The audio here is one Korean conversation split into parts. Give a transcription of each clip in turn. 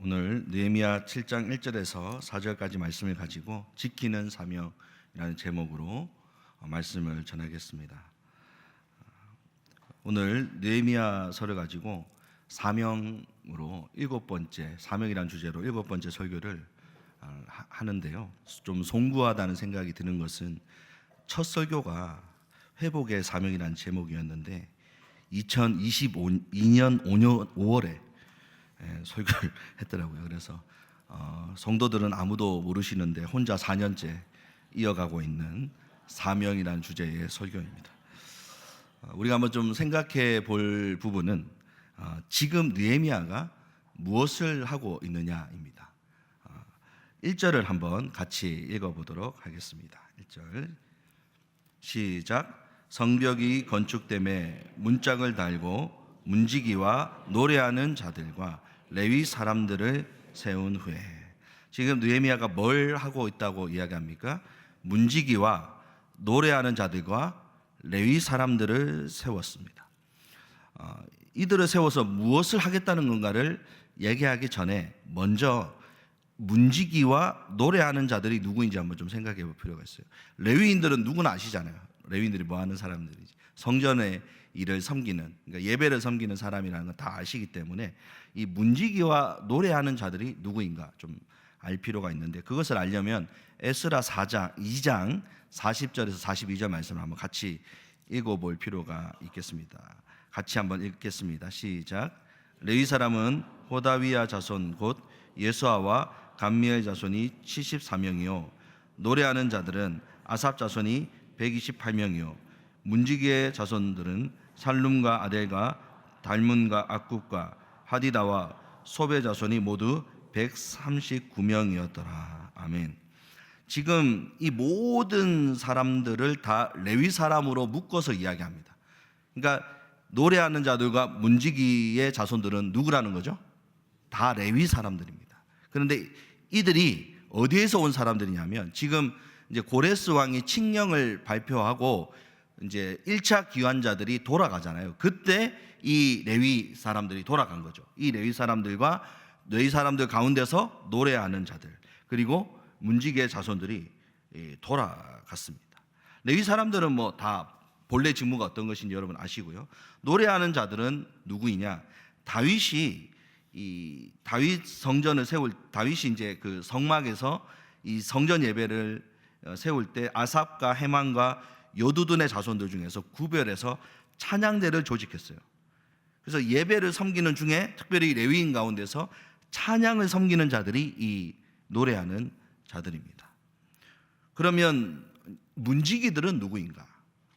오늘 느헤미야 7장 1절에서 4절까지 말씀을 가지고 지키는 사명이라는 제목으로 어, 말씀을 전하겠습니다. 오늘 느헤미야서를 가지고 사명으로 일곱 번째 사명이라는 주제로 일곱 번째 설교를 어, 하- 하는데요. 좀 송구하다는 생각이 드는 것은 첫 설교가 회복의 사명이라는 제목이었는데 2022년 5년 5월에 예, 설교를 했더라고요. 그래서 어, 성도들은 아무도 모르시는데 혼자 4년째 이어가고 있는 사명이라는 주제의 설교입니다. 어, 우리가 한번 좀 생각해 볼 부분은 어, 지금 느헤미야가 무엇을 하고 있느냐입니다. 어, 1절을 한번 같이 읽어 보도록 하겠습니다. 1절 시작 성벽이 건축됨에 문짝을 달고 문지기와 노래하는 자들과 레위 사람들을 세운 후에 지금 느헤미야가 뭘 하고 있다고 이야기합니까? 문지기와 노래하는 자들과 레위 사람들을 세웠습니다. 어, 이들을 세워서 무엇을 하겠다는 건가를 얘기하기 전에 먼저 문지기와 노래하는 자들이 누구인지 한번 좀 생각해 볼 필요가 있어요. 레위인들은 누구나 아시잖아요. 레위인들이 뭐 하는 사람들이지. 성전의 일을 섬기는 그러니까 예배를 섬기는 사람이라는 건 다 아시기 때문에 이 문지기와 노래하는 자들이 누구인가 좀 알 필요가 있는데 그것을 알려면 에스라 4장 2장 40절에서 42절 말씀을 한번 같이 읽어 볼 필요가 있겠습니다. 같이 한번 읽겠습니다. 시작. 레위 사람은 호다위야 자손 곧 예수아와 감미엘 자손이 74명이요 노래하는 자들은 아삽 자손이 128명이요 문지기의 자손들은 살룸과 아델과 달문과 악굽과 하디다와 소베 자손이 모두 139명이었더라. 아멘. 지금 이 모든 사람들을 다 레위 사람으로 묶어서 이야기합니다. 그러니까 노래하는 자들과 문지기의 자손들은 누구라는 거죠? 다 레위 사람들입니다. 그런데 이들이 어디에서 온 사람들이냐면 지금 이제 고레스 왕이 칙령을 발표하고 이제 1차 기환자들이 돌아가잖아요. 그때 이 레위 사람들이 돌아간 거죠. 이 레위 사람들과 레위 사람들 가운데서 노래하는 자들 그리고 문지기의 자손들이 예, 돌아갔습니다. 레위 사람들은 뭐 다 본래 직무가 어떤 것인지 여러분 아시고요. 노래하는 자들은 누구이냐? 다윗이 이 다윗 성전을 세울 다윗이 이제 그 성막에서 이 성전 예배를 어, 세울 때 아삽과 헤만과 요두둔의 자손들 중에서 구별해서 찬양대를 조직했어요. 그래서 예배를 섬기는 중에 특별히 레위인 가운데서 찬양을 섬기는 자들이 이 노래하는 자들입니다. 그러면 문지기들은 누구인가?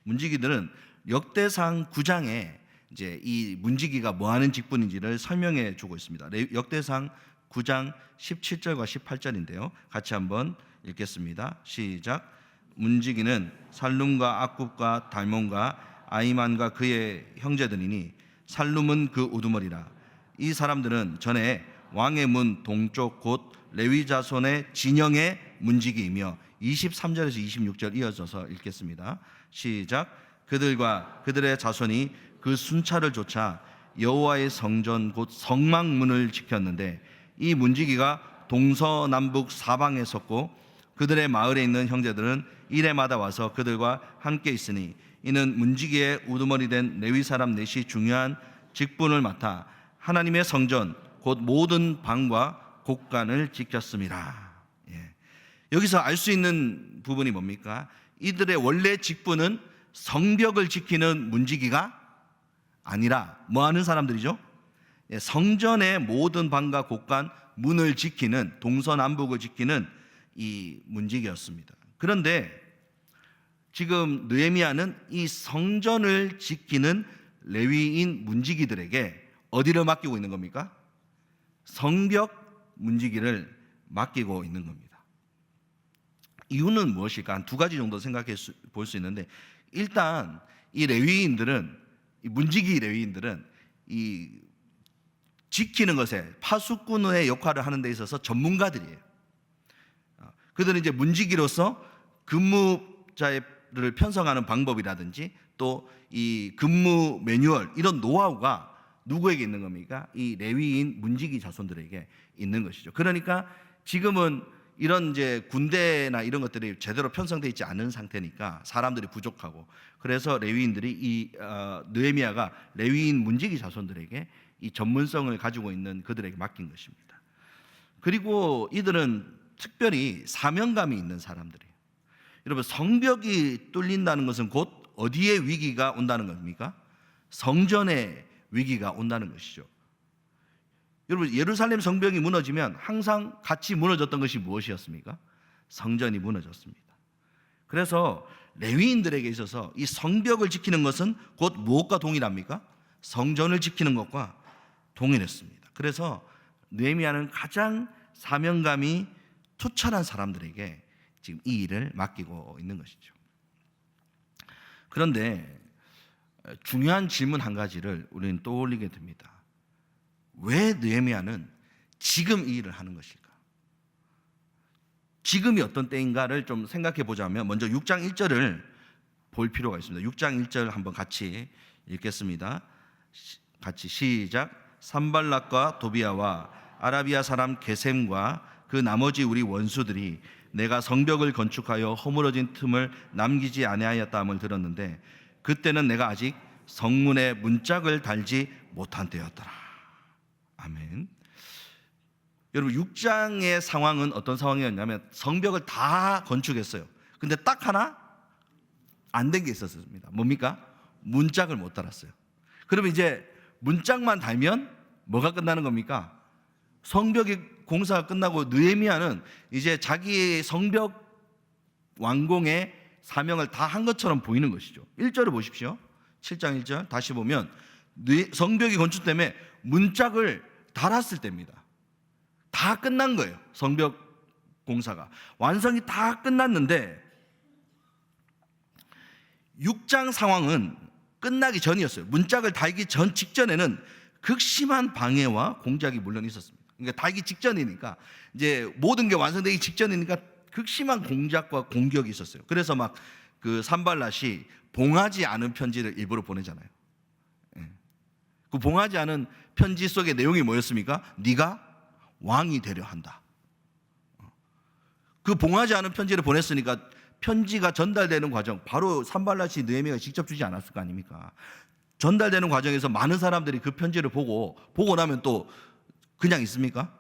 문지기들은 역대상 9장에 이제 이 문지기가 뭐 하는 직분인지를 설명해 주고 있습니다. 레- 역대상 9장 17절과 18절인데요. 같이 한번 읽겠습니다. 시작. 문지기는 살룸과 악굽과 달몬과 아이만과 그의 형제들이니 살룸은 그 우두머리라. 이 사람들은 전에 왕의 문 동쪽 곧 레위 자손의 진영의 문지기이며 23절에서 26절 이어져서 읽겠습니다. 시작. 그들과 그들의 자손이 그 순찰을 쫓아 여호와의 성전 곧 성막문을 지켰는데 이 문지기가 동서남북 사방에 섰고 그들의 마을에 있는 형제들은 일해마다 와서 그들과 함께 있으니 이는 문지기의 우두머리 된 레위 사람 넷이 중요한 직분을 맡아 하나님의 성전 곧 모든 방과 곳간을 지켰습니다. 예. 여기서 알 수 있는 부분이 뭡니까? 이들의 원래 직분은 성벽을 지키는 문지기가 아니라 뭐 하는 사람들이죠? 예, 성전의 모든 방과 곳간 문을 지키는 동서남북을 지키는 이 문지기였습니다. 그런데 지금 느헤미야는 이 성전을 지키는 레위인 문지기들에게 어디를 맡기고 있는 겁니까? 성벽 문지기를 맡기고 있는 겁니다. 이유는 무엇일까? 한 두 가지 정도 생각해 볼 수 있는데 일단 이 레위인들은 이 문지기 레위인들은 이 지키는 것에 파수꾼의 역할을 하는 데 있어서 전문가들이에요. 어, 그들은 이제 문지기로서 근무자 를 편성하는 방법이라든지 또 이 근무 매뉴얼 이런 노하우가 누구에게 있는 겁니까? 이 레위인 문지기 자손들에게 있는 것이죠. 그러니까 지금은 이런 이제 군대나 이런 것들이 제대로 편성되어 있지 않은 상태니까 사람들이 부족하고 그래서 레위인들이 이 어, 느헤미야가 레위인 문지기 자손들에게 이 전문성을 가지고 있는 그들에게 맡긴 것입니다. 그리고 이들은 특별히 사명감이 있는 사람들이에요. 여러분 성벽이 뚫린다는 것은 곧 어디에 위기가 온다는 겁니까? 성전의 위기가 온다는 것이죠. 여러분 예루살렘 성벽이 무너지면 항상 같이 무너졌던 것이 무엇이었습니까? 성전이 무너졌습니다. 그래서 레위인들에게 있어서 이 성벽을 지키는 것은 곧 무엇과 동일합니까? 성전을 지키는 것과 동일했습니다. 그래서 느헤미야는 가장 사명감이 투철한 사람들에게 지금 이 일을 맡기고 있는 것이죠. 그런데 중요한 질문 한 가지를 우리는 떠올리게 됩니다. 왜 느헤미야는 지금 이 일을 하는 것일까? 지금이 어떤 때인가를 좀 생각해 보자면 먼저 6장 1절을 볼 필요가 있습니다. 6장 1절 한번 같이 읽겠습니다. 시- 같이 시작. 산발락과 도비아와 아라비아 사람 게셈과 그 나머지 우리 원수들이 내가 성벽을 건축하여 허물어진 틈을 남기지 아니하였다함을 들었는데 그때는 내가 아직 성문에 문짝을 달지 못한 때였더라. 아멘. 여러분 6장의 상황은 어떤 상황이었냐면 성벽을 다 건축했어요. 근데 딱 하나 안 된 게 있었습니다. 뭡니까? 문짝을 못 달았어요. 그러면 이제 문짝만 달면 뭐가 끝나는 겁니까? 성벽이 공사가 끝나고 느헤미야는 이제 자기의 성벽 완공의 사명을 다 한 것처럼 보이는 것이죠. 1절을 보십시오. 7장 1절 다시 보면 느- 성벽이 건축되면 문짝을 달았을 때입니다. 다 끝난 거예요. 성벽 공사가 완성이 다 끝났는데 6장 상황은 끝나기 전이었어요. 문짝을 달기 전 직전에는 극심한 방해와 공작이 물론 있었습니다. 그러니까 달기 직전이니까 이제 모든 게 완성되기 직전이니까 극심한 공작과 공격이 있었어요. 그래서 막 그 산발랏이 봉하지 않은 편지를 일부러 보내잖아요. 예. 그 봉하지 않은 편지 속의 내용이 뭐였습니까? 네가 왕이 되려 한다. 그 봉하지 않은 편지를 보냈으니까 편지가 전달되는 과정 바로 산발랏이 느헤미야가 직접 주지 않았을 거 아닙니까? 전달되는 과정에서 많은 사람들이 그 편지를 보고 보고 나면 또 그냥 있습니까?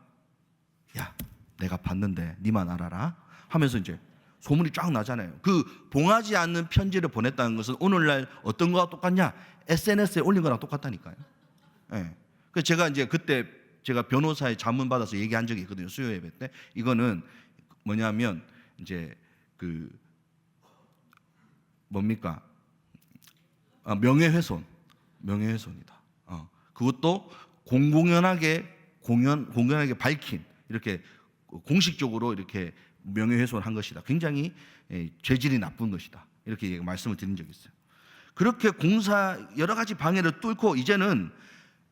야, 내가 봤는데 니만 알아라 하면서 이제 소문이 쫙 나잖아요. 그 봉하지 않는 편지를 보냈다는 것은 오늘날 어떤 거와 똑같냐? SNS에 올린 거랑 똑같다니까요. 예. 그 제가 이제 그때 제가 변호사의 자문 받아서 얘기한 적이 있거든요. 수요 예배 때. 이거는 뭐냐면 이제 그 뭡니까? 아, 명예훼손, 명예훼손이다. 어, 그것도 공공연하게 공연 공연하게 밝힌 이렇게 공식적으로 이렇게 명예훼손을 한 것이다. 굉장히 예, 죄질이 나쁜 것이다. 이렇게 말씀을 드린 적이 있어요. 그렇게 공사 여러 가지 방해를 뚫고 이제는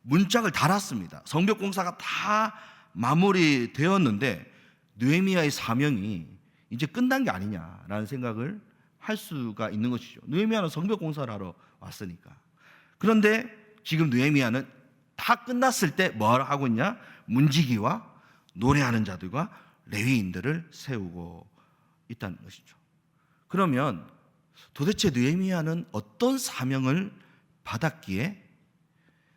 문짝을 달았습니다. 성벽 공사가 다 마무리되었는데 느헤미야의 사명이 이제 끝난 게 아니냐라는 생각을 할 수가 있는 것이죠. 느헤미야는 성벽 공사를 하러 왔으니까. 그런데 지금 느헤미야는 다 끝났을 때 뭘 하고 있냐? 문지기와 노래하는 자들과 레위인들을 세우고 있다는 것이죠. 그러면 도대체 느헤미야는 어떤 사명을 받았기에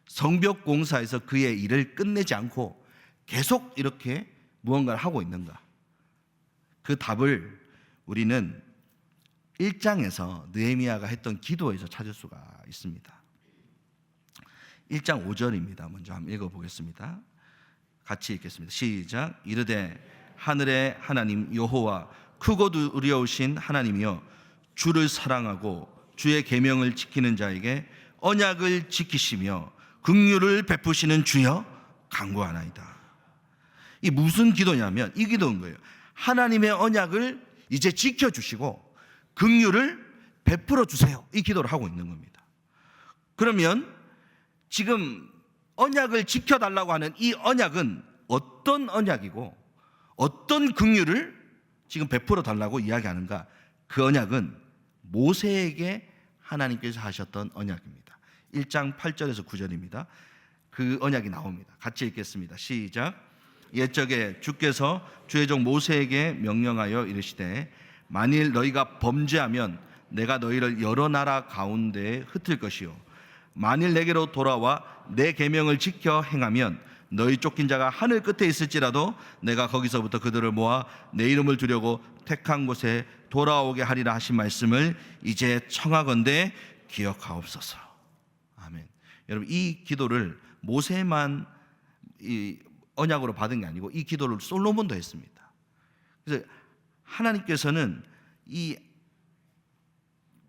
성벽 공사에서 그의 일을 끝내지 않고 계속 이렇게 무언가를 하고 있는가? 그 답을 우리는 1장에서 느헤미야가 했던 기도에서 찾을 수가 있습니다. 1장 5절입니다. 먼저 한번 읽어 보겠습니다. 같이 읽겠습니다. 시작. 이르되 하늘의 하나님 여호와 크고도 의로우신 하나님이여 주를 사랑하고 주의 계명을 지키는 자에게 언약을 지키시며 긍휼을 베푸시는 주여 간구하나이다. 이 무슨 기도냐면 이 기도인 거예요. 하나님의 언약을 이제 지켜 주시고 긍휼을 베풀어 주세요. 이 기도를 하고 있는 겁니다. 그러면 지금 언약을 지켜 달라고 하는 이 언약은 어떤 언약이고 어떤 긍휼을 지금 베풀어 달라고 이야기하는가? 그 언약은 모세에게 하나님께서 하셨던 언약입니다. 1장 8절에서 9절입니다. 그 언약이 나옵니다. 같이 읽겠습니다. 시작. 옛적에 주께서 주의 종 모세에게 명령하여 이르시되 만일 너희가 범죄하면 내가 너희를 여러 나라 가운데에 흩을 것이요 만일 내게로 돌아와 내 계명을 지켜 행하면 너희 쫓긴 자가 하늘 끝에 있을지라도 내가 거기서부터 그들을 모아 내 이름을 두려고 택한 곳에 돌아오게 하리라 하신 말씀을 이제 청하건대 기억하옵소서. 아멘. 여러분 이 기도를 모세만 이 언약으로 받은 게 아니고 이 기도를 솔로몬도 했습니다. 그래서 하나님께서는 이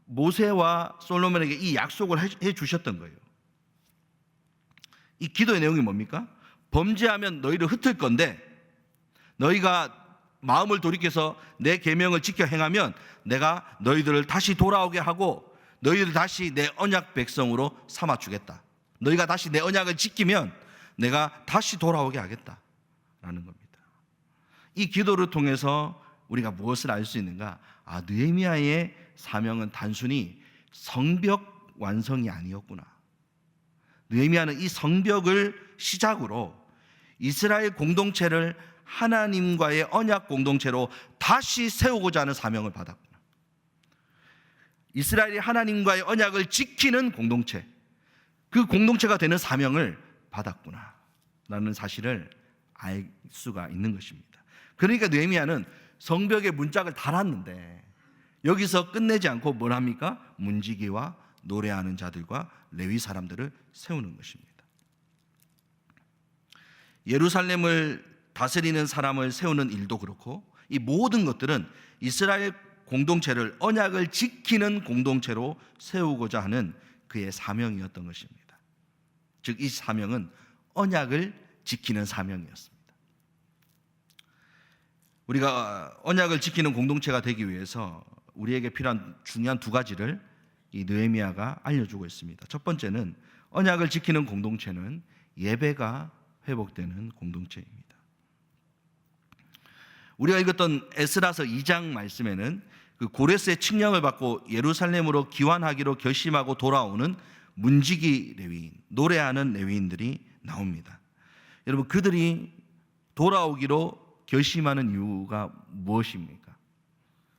모세와 솔로몬에게 이 약속을 해- 해 주셨던 거예요. 이 기도의 내용이 뭡니까? 범죄하면 너희를 흩을 건데 너희가 마음을 돌이켜서 내 계명을 지켜 행하면 내가 너희들을 다시 돌아오게 하고 너희를 다시 내 언약 백성으로 삼아 주겠다. 너희가 다시 내 언약을 지키면 내가 다시 돌아오게 하겠다라는 겁니다. 이 기도를 통해서 우리가 무엇을 알 수 있는가? 아, 느헤미야의 사명은 단순히 성벽 완성이 아니었구나. 느헤미야는 이 성벽을 시작으로 이스라엘 공동체를 하나님과의 언약 공동체로 다시 세우고자 하는 사명을 받았구나. 이스라엘이 하나님과의 언약을 지키는 공동체, 그 공동체가 되는 사명을 받았구나. 라는 사실을 알 수가 있는 것입니다. 그러니까 느헤미야는 성벽에 문짝을 달았는데 여기서 끝내지 않고 뭘 합니까? 문지기와 노래하는 자들과 레위 사람들을 세우는 것입니다. 예루살렘을 다스리는 사람을 세우는 일도 그렇고 이 모든 것들은 이스라엘 공동체를 언약을 지키는 공동체로 세우고자 하는 그의 사명이었던 것입니다. 즉 이 사명은 언약을 지키는 사명이었습니다. 우리가 언약을 지키는 공동체가 되기 위해서 우리에게 필요한 중요한 두 가지를 이 느헤미야가 알려주고 있습니다. 첫 번째는 언약을 지키는 공동체는 예배가 회복되는 공동체입니다. 우리가 읽었던 에스라서 2장 말씀에는 그 고레스의 칙령을 받고 예루살렘으로 기환하기로 결심하고 돌아오는 문지기 레위인, 노래하는 레위인들이 나옵니다. 여러분 그들이 돌아오기로 결심하는 이유가 무엇입니까?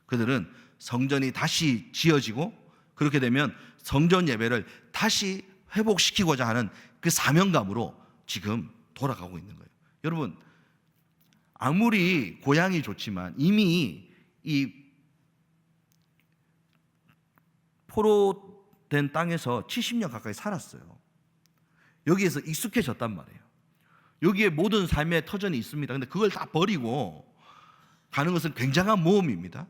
그들은 성전이 다시 지어지고 그렇게 되면 성전 예배를 다시 회복시키고자 하는 그 사명감으로 지금 돌아가고 있는 거예요. 여러분 아무리 고향이 좋지만 이미 이 포로 된 땅에서 70년 가까이 살았어요. 여기에서 익숙해졌단 말이에요. 여기에 모든 삶의 터전이 있습니다. 근데 그걸 다 버리고 가는 것은 굉장한 모험입니다.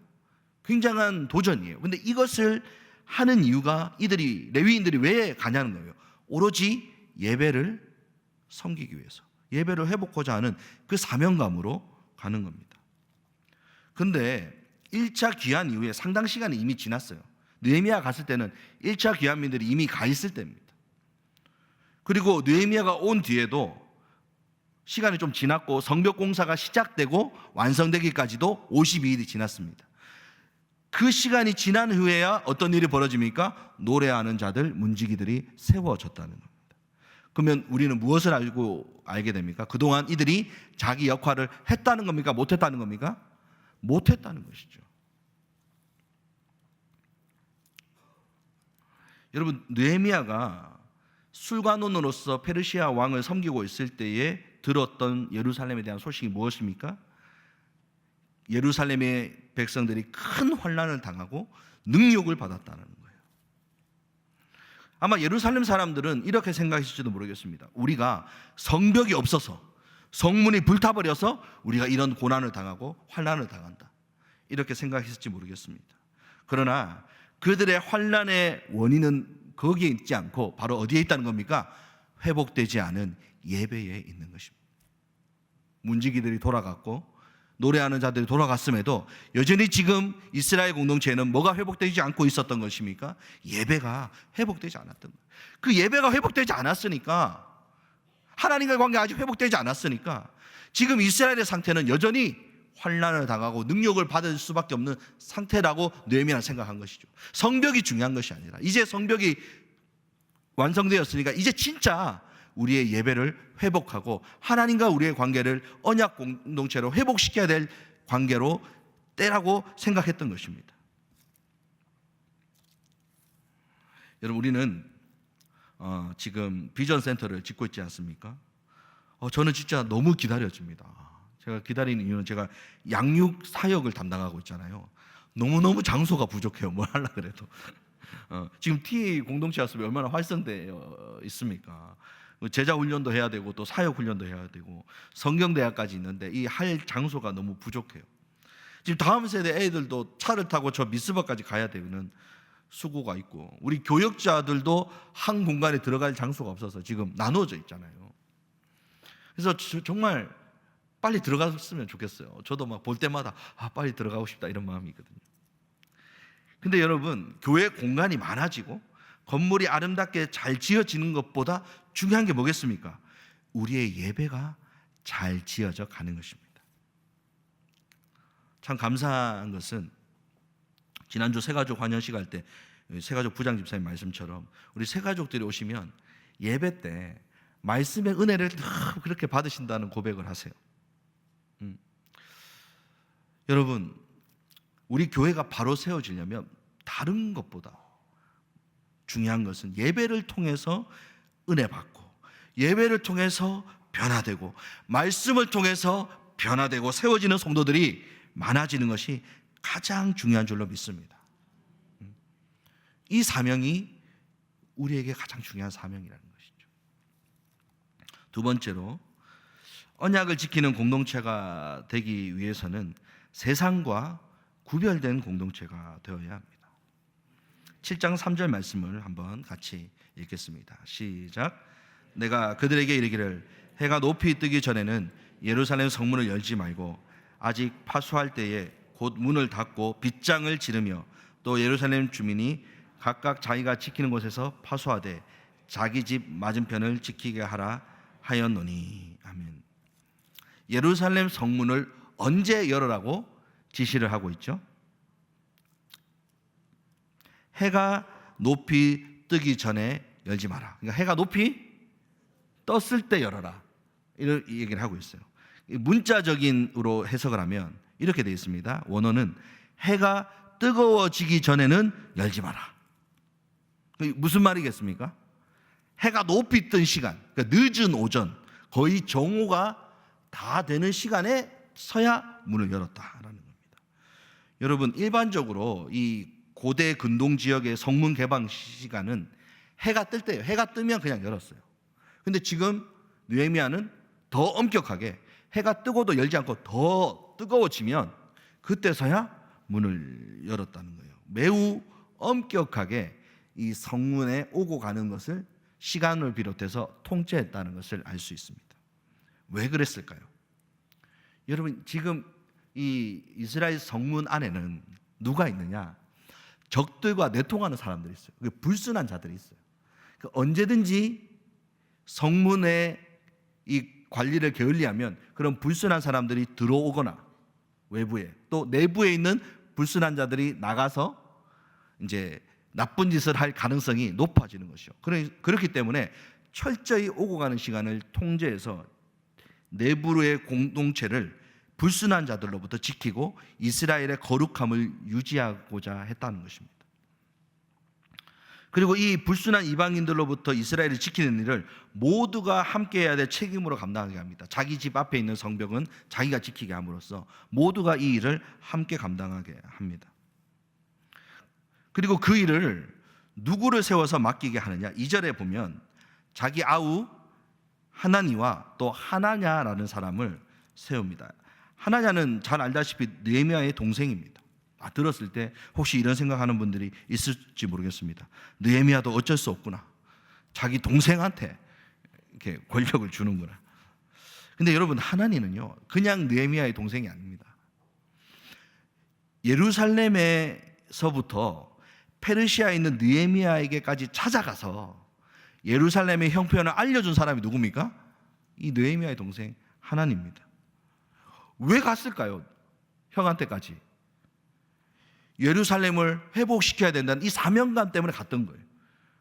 굉장한 도전이에요. 근데 이것을 하는 이유가 이들이 레위인들이 왜 가냐는 거예요. 오로지 예배를 섬기기 위해서. 예배를 회복하고자 하는 그 사명감으로 가는 겁니다. 근데 1차 귀환 이후에 상당 시간이 이미 지났어요. 느헤미야 갔을 때는 1차 귀환민들이 이미 가 있을 때입니다. 그리고 느헤미야가 온 뒤에도 시간이 좀 지났고 성벽 공사가 시작되고 완성되기까지도 52일이 지났습니다. 그 시간이 지난 후에야 어떤 일이 벌어집니까? 노래하는 자들, 문지기들이 세워졌다는 겁니다. 그러면 우리는 무엇을 알고 알게 됩니까? 그동안 이들이 자기 역할을 했다는 겁니까? 못했다는 겁니까? 못했다는 것이죠. 여러분 느헤미야가 술관원으로서 페르시아 왕을 섬기고 있을 때에 들었던 예루살렘에 대한 소식이 무엇입니까? 예루살렘의 백성들이 큰 환란을 당하고 능욕을 받았다는 거예요. 아마 예루살렘 사람들은 이렇게 생각했을지도 모르겠습니다. 우리가 성벽이 없어서 성문이 불타버려서 우리가 이런 고난을 당하고 환란을 당한다. 이렇게 생각했을지 모르겠습니다. 그러나 그들의 환란의 원인은 거기에 있지 않고 바로 어디에 있다는 겁니까? 회복되지 않은 예배에 있는 것입니다. 문지기들이 돌아갔고 노래하는 자들이 돌아갔음에도 여전히 지금 이스라엘 공동체에는 뭐가 회복되지 않고 있었던 것입니까? 예배가 회복되지 않았던 거예요. 그 예배가 회복되지 않았으니까 하나님과의 관계가 아직 회복되지 않았으니까 지금 이스라엘의 상태는 여전히 환란을 당하고 능력을 받을 수밖에 없는 상태라고 느헤미야는 생각한 것이죠. 성벽이 중요한 것이 아니라 이제 성벽이 완성되었으니까 이제 진짜 우리의 예배를 회복하고 하나님과 우리의 관계를 언약 공동체로 회복시켜야 될 관계로 때라고 생각했던 것입니다. 여러분 우리는 어, 지금 비전 센터를 짓고 있지 않습니까? 어, 저는 진짜 너무 기다려집니다. 제가 기다리는 이유는 제가 양육 사역을 담당하고 있잖아요. 너무너무 장소가 부족해요. 뭘 하려 그래도. 어, 지금 T 공동체였으면 얼마나 활성되어 있습니까? 뭐 제자 훈련도 해야 되고 또 사역 훈련도 해야 되고 성경 대학까지 있는데 이 할 장소가 너무 부족해요. 지금 다음 세대 애들도 차를 타고 저 미스버까지 가야 되는 수고가 있고 우리 교역자들도 한 공간에 들어갈 장소가 없어서 지금 나눠져 있잖아요. 그래서 저- 정말 빨리 들어갔으면 좋겠어요. 저도 막 볼 때마다 아 빨리 들어가고 싶다 이런 마음이 있거든요. 근데 여러분 교회 공간이 많아지고 건물이 아름답게 잘 지어지는 것보다 중요한 게 뭐겠습니까? 우리의 예배가 잘 지어져 가는 것입니다. 참 감사한 것은 지난주 새가족 환영식 할 때 새가족 부장 집사님 말씀처럼 우리 새가족들이 오시면 예배 때 말씀의 은혜를 다 그렇게 받으신다는 고백을 하세요. 음. 여러분 우리 교회가 바로 세워지려면 다른 것보다 중요한 것은 예배를 통해서 은혜 받고 예배를 통해서 변화되고 말씀을 통해서 변화되고 세워지는 성도들이 많아지는 것이 가장 중요한 줄로 믿습니다. 음. 이 사명이 우리에게 가장 중요한 사명이라는 것이죠. 두 번째로 언약을 지키는 공동체가 되기 위해서는 세상과 구별된 공동체가 되어야 합니다. 7장 3절 말씀을 한번 같이 읽겠습니다. 시작. 내가 그들에게 이르기를 해가 높이 뜨기 전에는 예루살렘 성문을 열지 말고 아직 파수할 때에 곧 문을 닫고 빗장을 지르며 또 예루살렘 주민이 각각 자기가 지키는 곳에서 파수하되 자기 집 맞은편을 지키게 하라 하였노니 아멘. 예루살렘 성문을 언제 열으라고 지시를 하고 있죠? 해가 높이 뜨기 전에 열지 마라. 그러니까 해가 높이 떴을 때 열어라. 이런 얘기를 하고 있어요. 문자적인으로 해석을 하면 이렇게 되어 있습니다. 원어는 해가 뜨거워지기 전에는 열지 마라. 무슨 말이겠습니까? 해가 높이 뜬 시간, 그러니까 늦은 오전, 거의 정오가 다 되는 시간에 서야 문을 열었다라는 겁니다. 여러분 일반적으로 이 고대 근동 지역의 성문 개방 시간은 해가 뜰 때예요. 해가 뜨면 그냥 열었어요. 근데 지금 느헤미야는 더 엄격하게 해가 뜨고도 열지 않고 더 뜨거워지면 그때서야 문을 열었다는 거예요. 매우 엄격하게 이 성문에 오고 가는 것을 시간을 비롯해서 통제했다는 것을 알 수 있습니다. 왜 그랬을까요? 여러분 지금 이 이스라엘 성문 안에는 누가 있느냐? 적들과 내통하는 사람들이 있어요. 그 불순한 자들이 있어요. 그 언제든지 성문에 이 관리를 게을리하면 그런 불순한 사람들이 들어오거나 외부에 또 내부에 있는 불순한 자들이 나가서 이제 나쁜 짓을 할 가능성이 높아지는. 그러- 그렇기 때문에 철저히 오고 가는 시간을 통제해서 내부의 공동체를 불순한 자들로부터 지키고 이스라엘의 거룩함을 유지하고자 했다는 것입니다. 그리고 이 불순한 이방인들로부터 이스라엘을 지키는 일을 모두가 함께 해야 될 책임으로 감당하게 합니다. 자기 집 앞에 있는 성벽은 자기가 지키게 함으로써 모두가 이 일을 함께 감당하게 합니다. 그리고 그 일을 누구를 세워서 맡기게 하느냐? 2절에 보면 자기 아우 하나니와 또 하나냐라는 사람을 세웁니다. 하나냐는 잘 알다시피 느헤미야의 동생입니다. 아, 들었을 때 혹시 이런 생각하는 분들이 있을지 모르겠습니다. 느헤미야도 어쩔 수 없구나. 자기 동생한테 이렇게 권력을 주는구나. 근데 여러분 하나니는요 그냥 느헤미야의 동생이 아닙니다. 예루살렘에서부터 페르시아에 있는 느헤미야에게까지 찾아가서 예루살렘의 형편을 알려준 사람이 누굽니까? 이 느헤미야의 동생 하나님입니다. 왜 갔을까요? 형한테까지. 예루살렘을 회복시켜야 된다는 이 사명감 때문에 갔던 거예요.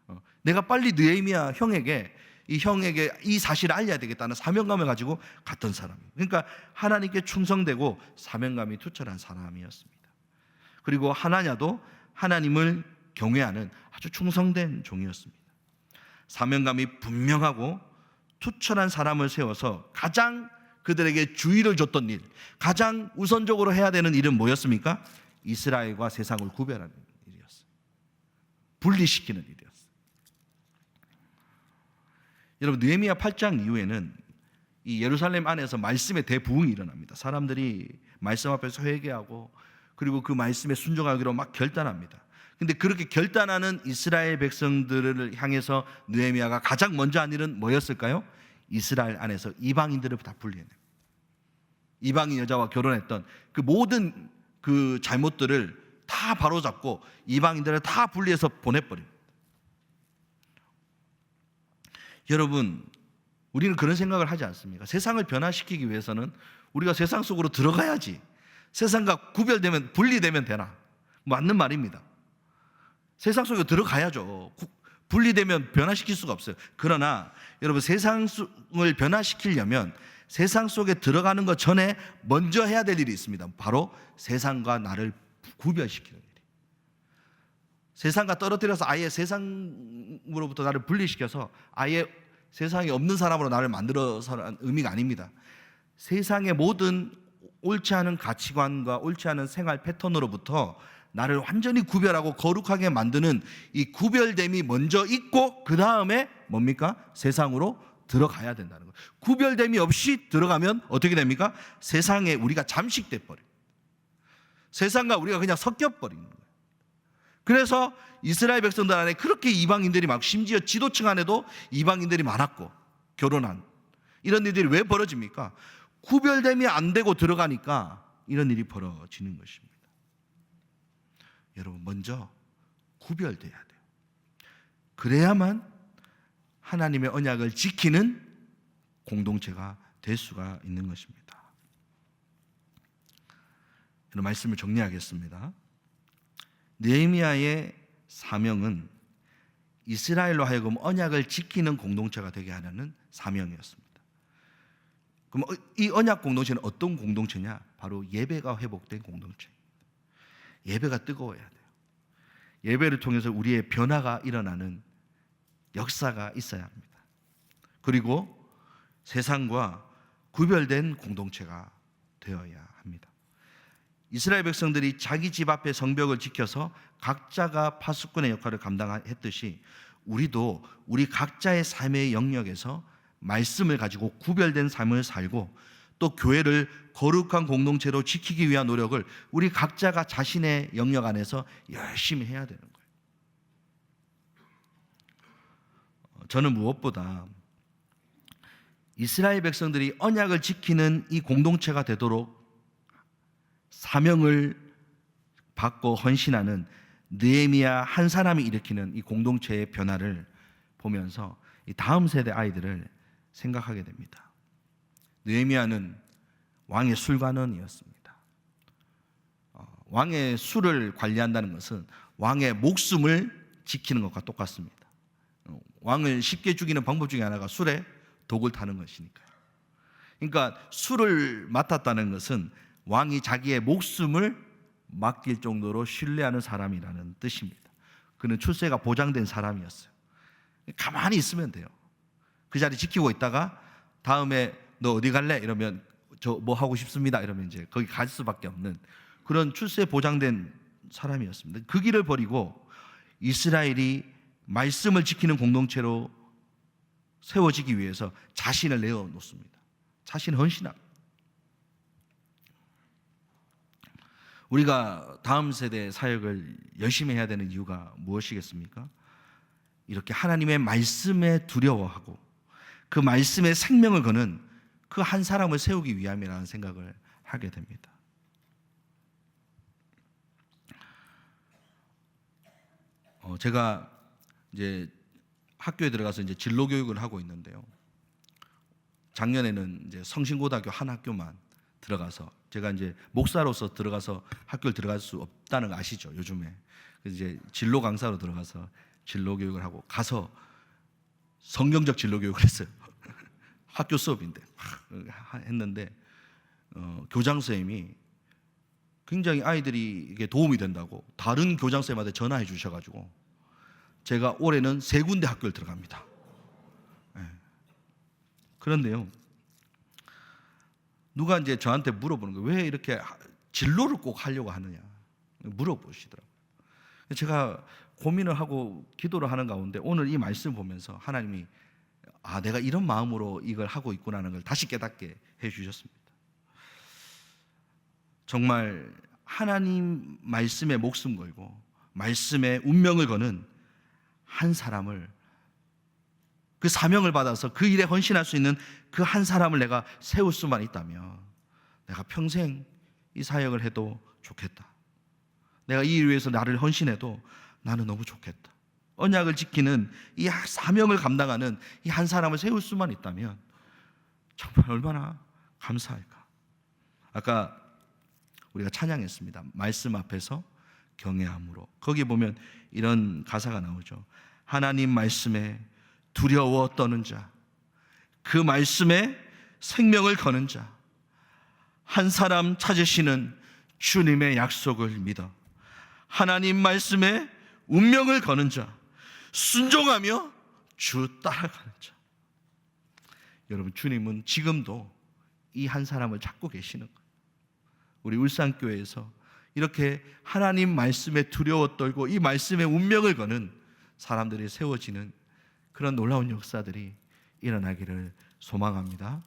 어, 내가 빨리 느헤미야 형에게 이 형에게 이 사실을 알려야 되겠다는 사명감을 가지고 갔던 사람이에요. 그러니까 하나님께 충성되고 사명감이 투철한 사람이었습니다. 그리고 하나냐도 하나님을 경외하는 아주 충성된 종이었습니다. 사명감이 분명하고 투철한 사람을 세워서 가장 그들에게 주의를 줬던 일, 가장 우선적으로 해야 되는 일은 뭐였습니까? 이스라엘과 세상을 구별하는 일이었어요. 분리시키는 일이었어요. 여러분 느헤미야 8장 이후에는 이 예루살렘 안에서 말씀의 대부흥이 일어납니다. 사람들이 말씀 앞에서 회개하고 그리고 그 말씀에 순종하기로 막 결단합니다. 근데 그렇게 결단하는 이스라엘 백성들을 향해서 느헤미야가 가장 먼저 한 일은 뭐였을까요? 이스라엘 안에서 이방인들을 다 분리해내. 이방인 여자와 결혼했던 그 모든 그 잘못들을 다 바로잡고 이방인들을 다 분리해서 보내버립니다. 여러분, 우리는 그런 생각을 하지 않습니까? 세상을 변화시키기 위해서는 우리가 세상 속으로 들어가야지. 세상과 구별되면 분리되면 되나? 맞는 말입니다. 세상 속에 들어가야죠. 구- 분리되면 변화시킬 수가 없어요. 그러나 여러분 세상을 변화시키려면 세상 속에 들어가는 것 전에 먼저 해야 될 일이 있습니다. 바로 세상과 나를 구별시키는 일. 세상과 떨어뜨려서 아예 세상으로부터 나를 분리시켜서 아예 세상에 없는 사람으로 나를 만들어서라는 의미가 아닙니다. 세상의 모든 옳지 않은 가치관과 옳지 않은 생활 패턴으로부터 나를 완전히 구별하고 거룩하게 만드는 이 구별됨이 먼저 있고 그 다음에 뭡니까? 세상으로 들어가야 된다는 거예요. 구별됨이 없이 들어가면 어떻게 됩니까? 세상에 우리가 잠식돼 버려. 세상과 우리가 그냥 섞여 버리는 거예요. 그래서 이스라엘 백성들 안에 그렇게 이방인들이 막 심지어 지도층 안에도 이방인들이 많았고 결혼한 이런 일들이 왜 벌어집니까? 구별됨이 안 되고 들어가니까 이런 일이 벌어지는 것입니다. 여러분 먼저 구별돼야 돼요. 그래야만 하나님의 언약을 지키는 공동체가 될 수가 있는 것입니다. 여러분 말씀을 정리하겠습니다. 느헤미야의 사명은 이스라엘로 하여금 언약을 지키는 공동체가 되게 하려는 사명이었습니다. 그럼 어, 이 언약 공동체는 어떤 공동체냐? 바로 예배가 회복된 공동체. 예배가 뜨거워야 돼요. 예배를 통해서 우리의 변화가 일어나는 역사가 있어야 합니다. 그리고 세상과 구별된 공동체가 되어야 합니다. 이스라엘 백성들이 자기 집 앞에 성벽을 지켜서 각자가 파수꾼의 역할을 감당했듯이 우리도 우리 각자의 삶의 영역에서 말씀을 가지고 구별된 삶을 살고 또 교회를 거룩한 공동체로 지키기 위한 노력을 우리 각자가 자신의 영역 안에서 열심히 해야 되는 거예요. 어, 저는 무엇보다 이스라엘 백성들이 언약을 지키는 이 공동체가 되도록 사명을 받고 헌신하는 느헤미야 한 사람이 일으키는 이 공동체의 변화를 보면서 이 다음 세대 아이들을 생각하게 됩니다. 느헤미야는 왕의 술관원이었습니다. 어, 왕의 술을 관리한다는 것은 왕의 목숨을 지키는 것과 똑같습니다. 어, 왕을 쉽게 죽이는 방법 중에 하나가 술에 독을 타는 것이니까요. 그러니까 술을 맡았다는 것은 왕이 자기의 목숨을 맡길 정도로 신뢰하는 사람이라는 뜻입니다. 그는 출세가 보장된 사람이었어요. 가만히 있으면 돼요. 그 자리 지키고 있다가 다음에 너 어디 갈래? 이러면 저 뭐 하고 싶습니다. 이러면 이제 거기 갈 수밖에 없는 그런 출세 보장된 사람이었습니다. 그 길을 버리고 이스라엘이 말씀을 지키는 공동체로 세워지기 위해서 자신을 내어 놓습니다. 자신 헌신합니다. 우리가 다음 세대 사역을 열심히 해야 되는 이유가 무엇이겠습니까? 이렇게 하나님의 말씀에 두려워하고 그 말씀에 생명을 거는 그 한 사람을 세우기 위함이라는 생각을 하게 됩니다. 어, 제가 이제 학교에 들어가서 이제 진로 교육을 하고 있는데요. 작년에는 이제 성신고등학교 한 학교만 들어가서 제가 이제 목사로서 들어가서 학교를 들어갈 수 없다는 거 아시죠? 요즘에 이제 진로 강사로 들어가서 진로 교육을 하고 가서 성경적 진로 교육을 했어요. 학교 수업인데 막 했는데 어, 교장 선생님이 굉장히 아이들이 도움이 된다고 다른 교장 선생님한테 전화해 주셔가지고 제가 올해는 세 군데 학교를 들어갑니다. 예. 그런데요, 누가 이제 저한테 물어보는 거예요. 왜 이렇게 하- 진로를 꼭 하려고 하느냐 물어보시더라고요. 제가 고민을 하고 기도를 하는 가운데 오늘 이 말씀 보면서 하나님이 아 내가 이런 마음으로 이걸 하고 있구나는 걸 다시 깨닫게 해 주셨습니다. 정말 하나님 말씀에 목숨 걸고 말씀에 운명을 거는 한 사람을 그 사명을 받아서 그 일에 헌신할 수 있는 그 한 사람을 내가 세울 수만 있다면 내가 평생 이 사역을 해도 좋겠다. 내가 이 일 위해서 나를 헌신해도 나는 너무 좋겠다. 언약을 지키는 이 사명을 감당하는 이 한 사람을 세울 수만 있다면 정말 얼마나 감사할까. 아까 우리가 찬양했습니다. 말씀 앞에서 경외함으로. 거기 보면 이런 가사가 나오죠. 하나님 말씀에 두려워 떠는 자, 그 말씀에 생명을 거는 자, 한 사람 찾으시는 주님의 약속을 믿어 하나님 말씀에 운명을 거는 자, 순종하며 주 따라가는 자. 여러분, 주님은 지금도 이 한 사람을 찾고 계시는 거예요. 우리 울산교회에서 이렇게 하나님 말씀에 두려워 떨고 이 말씀에 운명을 거는 사람들이 세워지는 그런 놀라운 역사들이 일어나기를 소망합니다.